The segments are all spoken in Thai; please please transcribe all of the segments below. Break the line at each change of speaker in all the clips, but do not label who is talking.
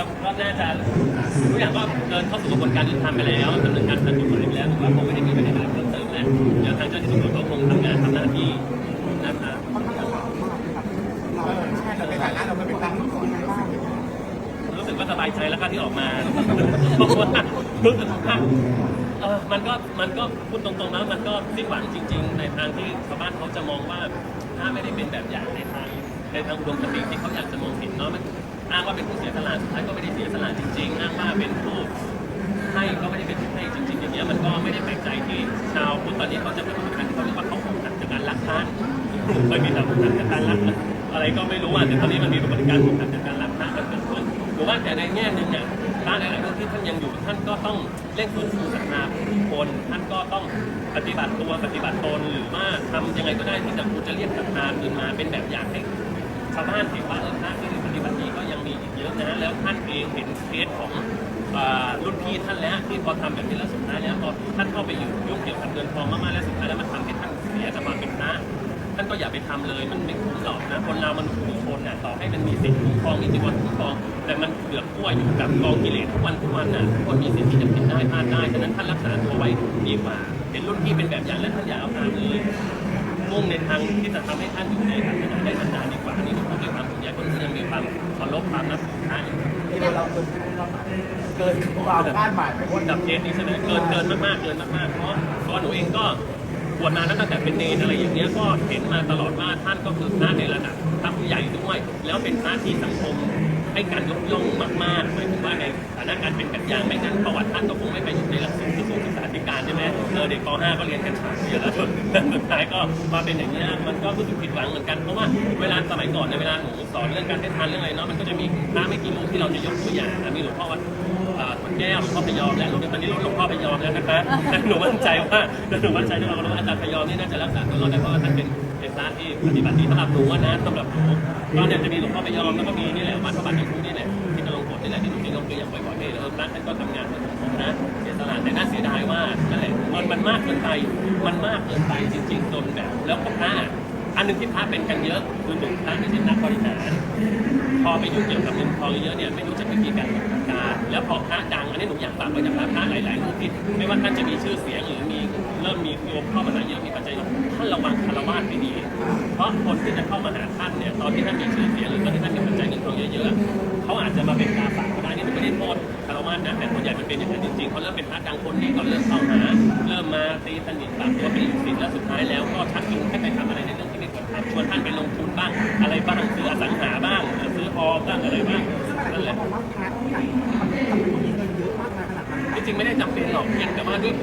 ก็ก็น่าจะทุกอย่างก็เดินเข้าสู่กระบวนการยุติธรรมไปแล้วดำเนินการทางกฎหมายไปแล้วถือว่าคงไม่ได้มีปัญหาเพิ่มเติมแล้วเดี๋ยวทางเจ้าหน้าที่ตำรวจก็คงทำงานทำหน้าที่นะครับ
รู้
สึกว่าสบายใจแล้วครับที่ออกมาเพราะว่ารู้สึกว่าเออมันก็มันก็พูดตรงๆแล้วมันก็สิ้นหวังจริง ๆ ในทางที่ชาวบ้านเขาจะมองว่าถ้าไม่ได้เป็นแบบอย่างในทางในทางอุดมคติที่เขาอยากจะมองเห็นเนาะมัน อ้างว่าเป็นผู้เสียสละสุดท้ายก็ไม่ได้เสียสละจริงๆอ้างว่าเป็นผู้ให้ก็ไม่ได้เป็นผู้ให้จริงๆอย่างเงี้ยมันก็ไม่ได้แปลกใจที่ชาวพุทธตอนนี้เขาจะเป็นคนที่เขาเรียกว่าเขาคงขัดจากการรักทานเคยมีแต่ขัดจากการรักอะไรก็ไม่รู้อะแต่ตอนนี้มันมีปฏิการของขัดจากการรักทานกันเกิดขึ้นผมว่าแต่ในแง่หนึ่งเนี่ยร้านหลายๆที่ท่านยังอยู่ท่านก็ต้องเร่งฟื้นฟูศรัทธาผู้คนท่านก็ต้องปฏิบัติตัวปฏิบัติตนหรือว่าทำยังไงก็ได้ที่จะคุณจะเรียกศรัทธาคืนมาเป็นแบบอย่างให้ชาวบ้านเห็นว่าเออพระที่ ท่านเองเห็นเคสของรุ่นพี่ท่านแล้วที่พอทำแบบนี้แล้วสุดท้ายแล้วพอท่านเข้าไปอยู่ยุ่งเกี่ยวกับเงินทองมากๆแล้วสุดท้ายแล้วมันทำให้ท่านเสียกับความเป็นพระท่านก็อย่าไปทำเลยมันไม่คุ้มหรอกนะคนเรามันทุกคนน่ะต่อให้มันมีสิทธิ์คุ้มครองมีจีวรคุ้มครอง แต่มันเกือกกล้วยอยู่กับกองกิเลสทุกวันทุกวันน่ะคนมีสิทธิ์ที่จะผิดได้พลาดได้ฉะนั้นท่านรักษาตัวไว้ดีกว่าเห็นรุ่นพี่เป็นแบบอย่างแล้วท่านอย่าเอาตามเลยมุ่งในทางที่จะทำให้ท่านอยู่ในศาสนาได้นานๆดีกว่านี่ผมพูดด้วยความห่วงใยคนที่ยังมีความ เคารพความนับถือท่าน
ที่เราเกินเกินความคาดหมายไป
คนกับเคสนี้ใช่ไหมเกินเกินมากๆเกินมากๆเพราะเพราะหนูเองก็บวชมาตั้งแต่เป็นเนรอะไรอย่างเงี้ยก็เห็นมาตลอดว่าท่านก็คือพระในระดับพระผู้ใหญ่ด้วย แล้วเป็นพระที่สังคมให้การยกย่องมากๆหมายถึงว่าในฐานะการเป็นแบบอย่างไม่งั้นประวัติท่านก็คงไม่ไปอยู่ในหลักสูตรที่สูง ศึกษาธิการใช่ไหมเออเด็กป .5 ก็เรียนกันฉากเยอะแล้วสุดท้ายก็มาเป็นอย่างเงี้ยมันก็รู้สึกผิดหวังเหมือนกันเพราะว่าเวลาสมัยก่อนในเวลาหนูสอนเรื่องการให้ทานเรื่องอะไรเนาะมันก็จะมีพระไม่กี่รูปที่เราจะยกตัวอย่างนะมีหลวงพ่อวัดอ่าคนแก้วหลวงพ่อพยอมและหลวงตอนนี้รุ่นหลวงพ่อพยอมแล้วนะคะหนูมั่นใจว่าหนูมั่นใจที่เรารู้ว่าอาจารย์พยอมนี่น่าจะรักษาตัวรอดได้เพราะว่าท่านเป็นเป็นพระที่ปฏิบัติดีสำหรับหนูอะนะสำหรับหนูก็เนี่ยจะมีหลวงพ่อพยอมแล้วก็มีนี่แหละวัดพระบาทน้ำพุนี่แหละที่กำลังกดนี่แหละที่หนูที่ยกตัวอย่างบ่อยๆนี่เออพระท่านก็ทำงาน แต่น่าเสียดายว่านั่นแหละมันมันมากเกินไปมันมากเกินไปจริงๆจนแบบแล้วก็พระอันหนึ่งที่พระเป็นกันเยอะคือหนึ่งพระไม่ใช่นักบริหารพอไปยุ่งเกี่ยวกับเงินทองเยอะเนี่ยไม่รู้จะวิธีการจัดการแล้วพอพระดังอันนี้หนูอยากฝากไว้จากพระพระหลายๆรูปที่ไม่ว่าท่านจะมีชื่อเสียงหรือมีเริ่มมีโยมเข้ามาหาเยอะมีปัจจัยท่านระวังคารวะให้ดี เพราะคนที่จะเข้ามาหาท่านเนี่ยตอนที่ท่านมีชื่อเสียง เป็นอเขาเริ่มเป็นพระดังคนนี้ก็เริ่มเข้าหาเริ่มมาตีสนิทปากตัวเป็นลูกศิษย์แล้วสุดท้ายแล้วก็ชักจูงให้ไปทำอะไรในเรื่องที่ไม่ควรทำชวนท่านไปลงทุนบ้าง อะไรบ้างซื้ออสังหาบ้างซื้อทองบ้างอะไรบ้างนั่นแหละ
ว่าพาร์ทใหญ่มันทำให้มีเงินเยอะมากมายขนาดนั้น
จริงไม่ได้จำเป็นหรอกเพียงแต่ว่าด้วย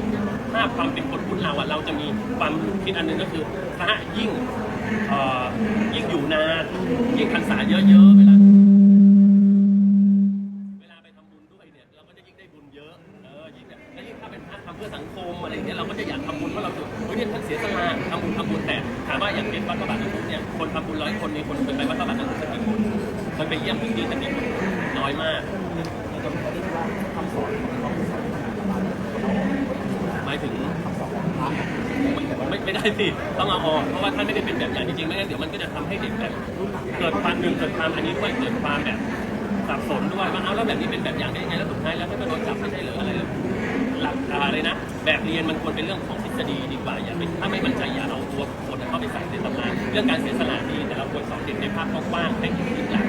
ภาพความเป็นคนพุทธเราอะเราจะมีความคิดอันหนึงก็คือพระยิ่งยิ่งอยู่นานยิ่งพรรษาเยอะๆเวลา เพื่อสังคมอะไรอย่างเงี้ยเราก็จะอยากทำบุญเพราะเราถือเฮ้ยเนี่ยท่านเสียสละทำบุญทำบุญแต่ถามว่าอย่างเป็นวัดพระบาทน้ำพุเนี่ยคนทำบุญร้อยคนมีคนเคยไปวัดพระบาทน้ำพุสักกี่คนเคยไปเยี่ยมถึงที่สักกี่คนน้อยมากหมายถึง
คำสอน
ไม่ไม่ได้สิต้องเอาออกเพราะว่าท่านไม่ได้เป็นแบบอย่างจริงๆไม่งั้นเดี๋ยวมันก็จะทำให้เด็กแบบเกิดความหนึ่งเกิดความอันนี้ด้วยเกิดความแบบสับสนด้วยว่าเอาแล้วแบบนี้เป็นแบบอย่างได้ยังไงแล้วสุดท้ายแล้วถ้าก็โดนจับไม่ใช่เหรืออะไรหลัก อะไรนะ แบบเรียนมันควรเป็นเรื่องของทฤษฎีดีกว่าอย่าไปถ้าไม่มั่นใจอย่าเอาตัวคคลเข้าไปใส่ในตำราเรื่องการเสียสละดีแต่เราควรสอนเด็กในภาพกว้างๆให้เห็นที่หลัก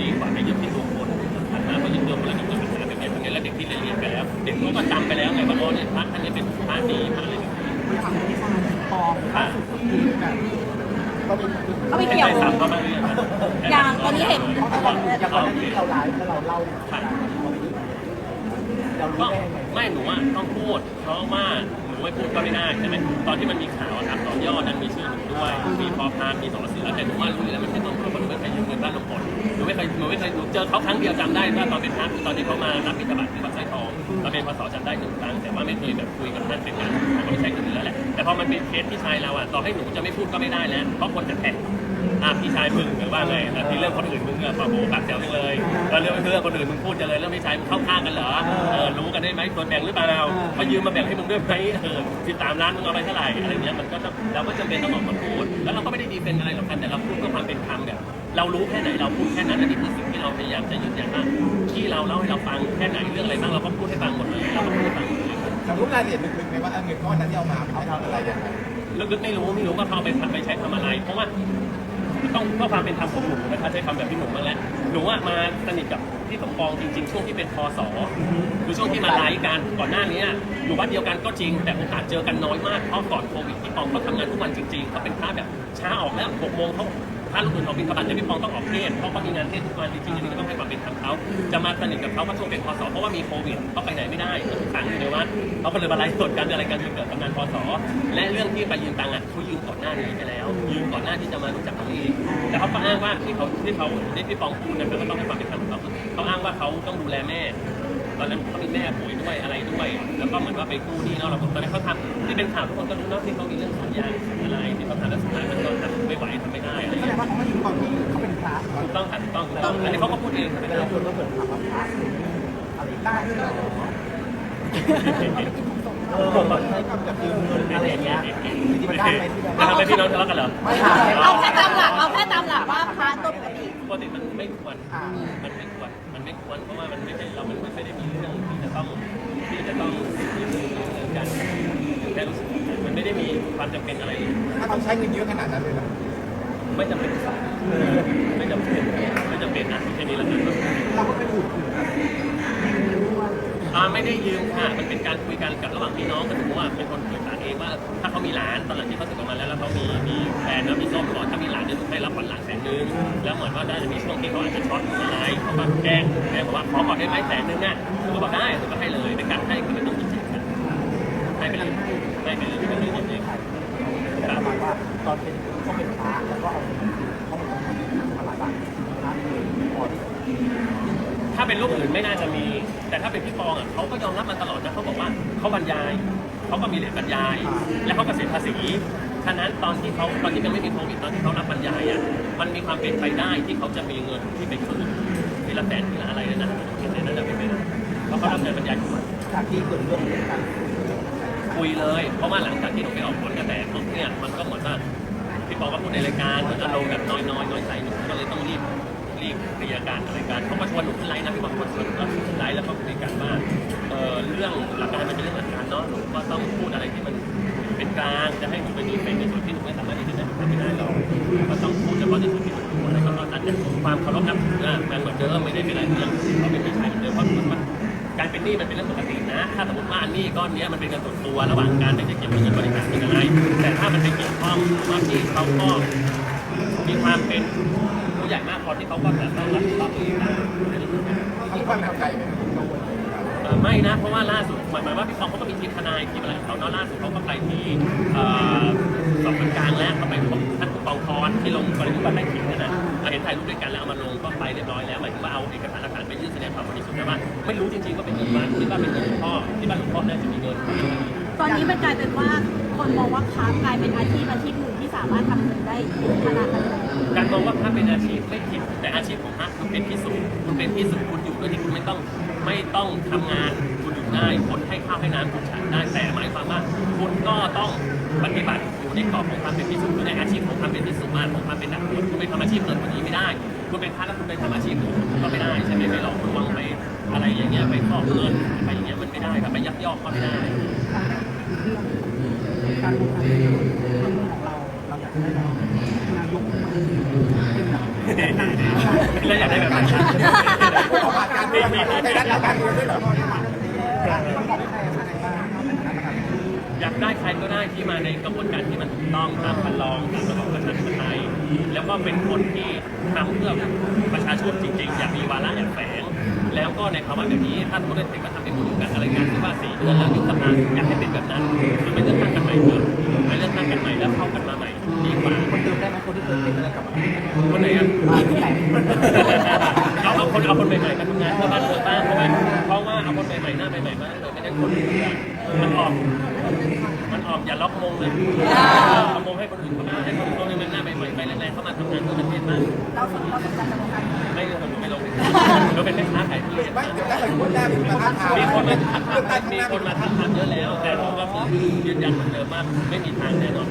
ดีกว่าไปยึดที่ตัวคนปัญหาพอยึดตัวคนแล้วก็เกิดปัญหาแบบนี้เพราะงั้นแล้วเด็กที่เรียนเรียนไปแล้วเด็กมันก็จำไปแล้วไงว่าอ๋อเนี่ยพระท่านเนี่ยเป็นพระดีพระอะไรแบบนี้
คือทำให้สร้างปองล่าสุดก็เป็น
เขาไม่เกี่ยว
อย่า
งตอนนี้เห็น
ตอนอย่างวันนั้นที่เราไลฟ์แล้วเราเล่า เรารู้
ก็
ได้ยังไง
ไม่หนูอะต้องพูด เพราะว่าหนูไม่พูดก็ไม่ได้ใช่ไหมตอนที่มันมีข่าวอะครับตอนย่อนั้นมีชื่อหนูด้วยมีพอพานมีสอเสือแต่หนูว่ารู้อยู่แล้วไม่ใช่ต้นเพราะหนูไม่เคยยืมเงินบ้านหลวงพ่อหนูไม่เคยหนูไม่เคยหนูเจอเขาครั้งเดียวจำได้ว่าตอนเป็นพระคือตอนที่เขามารับบิณฑบาตที่วัดไส้ทองตอนเป็นพศจำได้หนึ่งครั้งแต่ว่าไม่เคยแบบคุยกับท่านเป็นการเขาก็ไม่ใช่คนอื่นแล้วแหละแต่พอมันเป็นเคสพี่ชายเราอะต่อให้หนูจะไม่พูดก็ไม่ได้แล้วเพราะคนจะแท็ก อะพี่ชายมึงหรือว่าไงแต่ที่เรื่องคนอื่นมึงอะปะโหปากแซวจังเลยแล้วเรื่องเรื่องคนอื่นมึงพูดจังเลยเรื่องพี่ชายมึงเข้าข้างกันเหรอเออรู้กันได้ไหมส่วนแบ่งหรือเปล่าเขายืมมาแบ่งให้มึงด้วยไหมเออสิบสามล้านมึงเอาไปเท่าไหร่อะไรเงี้ยมันก็ต้องเราก็จำเป็นต้องออกมาพูดแล้วเราก็ไม่ได้ดีเป็นอะไรหรอกกันแต่เราพูดเพื่อความเป็นธรรมแบบเรารู้แค่ไหนเราพูดแค่นั้นอันนี้คือสิ่งที่เราพยายามจะยืนยันว่าที่เราเล่าให้เราฟังแค่ไหนเรื่องอะไรบ้างเราก็พูดให้ฟังหมดเลยเราก็พูดให้ฟังหมดเลย
สมมติรายละเอียดลึกๆไหมว่าเออเงินก้อนนั้นที่เอามาเอาทำอะไรยังไง
ลึกๆไม่รู้ไม่รู้ว่าเขาเอาไปทำไปใช้ทำอะไร เพราะว่า ต้องเพื่อความเป็นธรรมของหนูนะคะใช้คำแบบพี่หนุ่มมาแล้วหนูอะมาสนิทกับพี่สมปองจริง ๆ ช่วงที่เป็นพศคือช่วงที่มาไลฟ์กันก่อนหน้านี้อยู่บ้านเดียวกันก็จริง แต่โอกาสเจอกันน้อยมากเพราะก่อนโควิดพี่ปองเขาทำงานทุกวันจริงๆเขาเป็นพระแบบช้าออกแล้วหกโมงเขา พระลูกอื่นออกบิณฑบาตแต่พี่ปองต้องออกเทศน์เพราะเขามีงานเทศน์ทุกวันจริงๆอันนี้ก็ต้องให้ความเป็นธรรมเขาจะมาสนิทกับเขาก็ช่วงเป็นพศเพราะว่ามีโควิดเขาไปไหนไม่ได้ก็ถูกขังอยู่ในวัดเขาก็เลยมาไลฟ์สดกันอะไรกันจนเกิดกำนันพศและเรื่องที่ไปยืมตังค์อะเขายืมก่อนหน้านี้ไปแล้ว ยืมก่อนหน้าที่จะมารู้จักเขาเองแต่เขาก็อ้างว่าที่เขาที่เขาที่พี่ปองพูดนั่นก็ต้องให้ความเป็นธรรมเขาเขาอ้างว่าเขาต้องดูแลแม่ตอนนั้นเขามีแม่ป่วยด้วยอะไรด้วย แล้วก็เหมือนว่าไปกู้หนี้เนาะเราตอนนั้นเขาทำที่ เป็นข่าวทุกคนก็รู้เนาะที่เขามีเรื่องสัญญาอะไรที่เขาทำแล้วสุดท้ายมันก็ทำไม่ไหวทำไม่ได้อะไร
แสด
เงี้ย
ว่าเขาไม่อยู่ก่อนที่เขาเป็นพระ
ถูกต้องค่ะถูกต้องถูกต้องอันนี้เขาก็พูดเอง
แต่
ไม่ได้
ลายคนก็เหมือนถามว่าพระอะไรได้ด้วยเหรอเออใช้คำแบบยืมเงินอะไรอย่างเงี้ยที่มันได้ไหมที่แบบ
จะทำให้พี่น้องทะเลาะกันเหรอ
ไม่ถาม
เอาแค่ตามหลักเอาแค่ตามหลักว่าพระตัวปกติ
ปกติมันไม่ควรมันไม่ควร มันไม่ควร เพราะว่ามันไม่ใช่เรา มันไม่ได้มีเรื่องที่จะต้องที่จะต้องยืมเงินกัน แค่รู้สึกมันไม่ได้มีความจำเป็นอะไร
ถ้าต้องใช้เงินเยอะขนาดนั้นเลยเหรอ
ไม่จำเป็นไม่จำเป็นไม่จำเป็นนะแค่นี้แหละครับ
เราก็ไปถูก
อ่าไม่ได้ยืมค่ะมันเป็นการคุยกันกับระหว่างพี่น้องก็ถือว่าเป็นคนสื่อสารเองว่า ถ้าเขามีหลานตอนหลังที่เขาสึกออกมาแล้วแล้วเขามีมีแฟนแล้วมีส้มก่อนถ้ามีหลานจะถูกได้รับขวัญหลานแสนนึงแล้วเหมือนว่าได้จะมีช่วงที่เขาอาจจะช็อตหรืออะไรเขาก็แจ้งแม่บอกว่าขอก่อนได้ไหมแสนนึงน่ะหนูก็บอกได้หนูก็ให้เลยเป็นการให้คือไม่ต้องคิดเงินให้ไปเลย ให้ไปเลยไม่ต้องคิดเงินเอง
แต่
รับ
ประมาณว่าตอนเป็นเขาเป็นพระแล้วก็เอาเขาเป็นคนอะไรบ้างพระเลยพอที่
ถ้าเป็นรูปอื่นไม่น่าจะมี แต่ถ้าเป็นพี่ปองอะเขาก็ยอมรับมาตลอดนะเขาบอกว่าเขาบรรยายเขาก็มีเหรียญบรรยาย และเขาก็เสียภาษีฉะนั้นตอนที่เขาตอนที่ยังไม่มีโควิดตอนที่เขารับบรรยายอะมันมีความเป็นไปได้ที่เขาจะมีเงินที่ไปคืนทีละแสนทีละอะไรนั่นนะเห็นในนั้นจะเป็นไปได้เพราะเขารับเงินบรรยายทุกวัน
จากที่เกิดเรื่องเหตุการ
คุยเลย เพราะว่าหลังจากที่หนูไปออกผลกระแสปุ๊บเนี่ยมันก็เหมือนว่าพี่ปอก็พูดในรายการเหมือนอารมณ์แบบน้อยๆน้อยใจหนูก็เลยต้องรีบรีบเคลียร์การอะไรการเขาก็ชวนหนูขึ้นไลน์นะพี่ปอก็ชวนหนูขึ้นไลน์แล้วก็คุยกันว่าเออเรื่องหลักการมันเป็นเรื่องหลักการเนาะหนูก็ต้องพูดอะไรที่มันเป็นกลางจะให้หนูไปดีเป็นในส่วนที่หนูไม่สามารถที่จะทำไม่ได้หรอกก็ต้องพูดเฉพาะในส่วนที่หนูพูดอะไรก็ตอนนั้นเนี่ยความเคารพนับถืออะมันเหมือนเดิมไม่ได้เป็นอะไรที่ยังเขาเป็นพี่ชายเหมือนเดิมเพราะมือน การเป็นหนี้มันเป็นเรื่องปกตินะ ถ้าสมมติว่าหนี้ก้อนนี้มันเป็นเงินส่วนตัวระหว่างการไม่ได้เก็บเงินบริการเป็นอะไร แต่ถ้ามันไปเกี่ยวข้องว่าที่เขาก็มีความเป็นผู้ใหญ่มากพอที่เขาก็จะต้องรับผิดชอบเองได้
เขามีความทำใจไหม
เอ่อไม่นะ เพราะว่าล่าสุดหมายหมายว่าพี่ฟองเขาก็มีทีมทนายทีมอะไรของเขาเนาะล่าสุดเขาก็ไปที่เอ่อสอบกลางแล้วเขาไปพบท่านผู้กองคอนที่ลงกรณีว่าไต้ขิงนั่นนะเราเห็นถ่ายรูปด้วยกันแล้วเอามาลงก็ไปเรียบร้อยแล้ว ไม่รู้จริงๆว่าเป็นเงินวัดที่ว่าเป็นเงินหลวงพ่อที่บ้านหลวงพ่อน่าจะมีเงิน
ตอนนี้มันกลายเป็นว่าคนมองว่าค้ากลายเป็นอาชีพอาชีพหนึ่งที่สามารถทำเงินได้ขนาดนั้นเลย
การมองว่าพระเป็นอาชีพไม่ผิดแต่อาชีพของพระคุณเป็นที่สูงคุณเป็นที่สูงคุณอยู่โดยที่คุณไม่ต้องไม่ต้องทำงานคุณอยู่ได้คนให้ข้าวให้น้ำคุณฉันได้แต่หมายความว่าคุณก็ต้องปฏิบัติอยู่ในกรอบของความเป็นที่สูงอยู่ในอาชีพของความเป็นที่สูงมากของความเป็นนักบวชคุณไปทำอาชีพเกินกว่านี้ไม่ได้ คุณเป็นพระแล้วคุณไปทำอาชีพอื่นก็ไม่ได้ใช่ไหมไปหลอกลวงไป อะไรอย่างเงี้ยไปฟอกเงินไปอย่างเงี้ยมันไม่ได้ครับไปยักยอกก็ไม่ได้
การลงทุนของเราเราอยากได้นายกเป็นหลัก
แล้วอยากได้แบบน
ออกอาการด้วยในด้านการเงินด้วยเหรอ
มันบอกใครอะไรบ้นคณะกรรมการ
อยากได้ใครก็ได้ที่มาในกระบวนการที่มันถูกต้องตามคันลองตามระบบประชาธิปไตยแล้วก็เป็นคนที่ทำเพื่อประชาชนจริงๆ อยากมีวาระอย่างแฝง แล้วก็ในภาวะแบบนี้ถ้าสมมติว่าเด็กมาทำเป็นผู้กันอะไรกันที่ว่าสี่เดือนแล้วยุบสภาอยากให้เป็นแบบนั้นคือไปเลือกตั้งกันใหม่เถอะไปเลือกตั้งกันใหม่แล้วเข้ากันมาใหม่ดีกว่า
คนเดิมได้ไหมคนที่เคยเป็นอะไรกับอะไร
คนไหนอะ
ผู้ใหญ่
เอาเอาคนเอาคนใหม่ๆมาทำงานเพื่อบ้านเมืองบ้างเพราะว่าเพราะว่าเอาคนใหม่ๆหน้าใหม่ๆมาเลยไม่ได้คนเดิมมันออกมันออกอย่าล็อกมงเลยเอามงให้คนอื่นเข้ามาให้คนอื่นเข้ามามันหน้าใหม่ๆไปแรงๆเข้ามาทำงานเพื่อประเทศบ้าง
เราสนเราสนใจจะลงการ
ไม่เลยผมไม่ลง เราเป็นแม่ค้าขายที่
ไม่เดี๋ยวถ้าสมมติได้มีมาท้าทาย
มีคนมาทักทา
ย
มีคนมาทักทามเยอะแล้ว แต่ผมก็ยืนยันเหมือนเดิมว่าไม่มีทางแน่นอน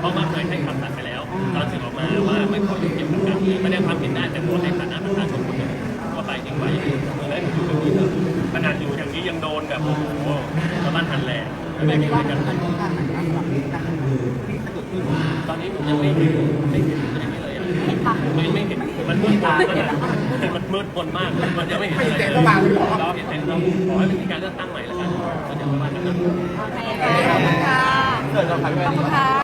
เพราะว่าเคยให้คำตัดไปแล้วตอนเสียงออกมาว่าไม่ขอยุ่งเกี่ยวกับการเมืองไม่ได้ความเห็นได้แต่ขอในฐานะประชาชนคนหนึ่งทั่วไปจริงไว้แล้วอยู่แบบนี้ขนาดอยู่อย่างนี้ยังโดนแบบโอ้โหชาวบ้านทันแหลกไม่ได้กันตอนนี้ผมยังไม่เห็นไม่เห็นอะไรนี้เลย ไม่ไม่เห็นมันมืดมนมากมันมืดมนมากมันยังไม่เห็นอะไรเลยเราเห็นแต่เราขอให้มันมีการเลือกตั้งใหม่แล้วกันก็เดี๋ยวประมาณนั้นนะ
โอเคขอบคุณค่ะ
เกิดเราใคร
ขอบคุณค่ะ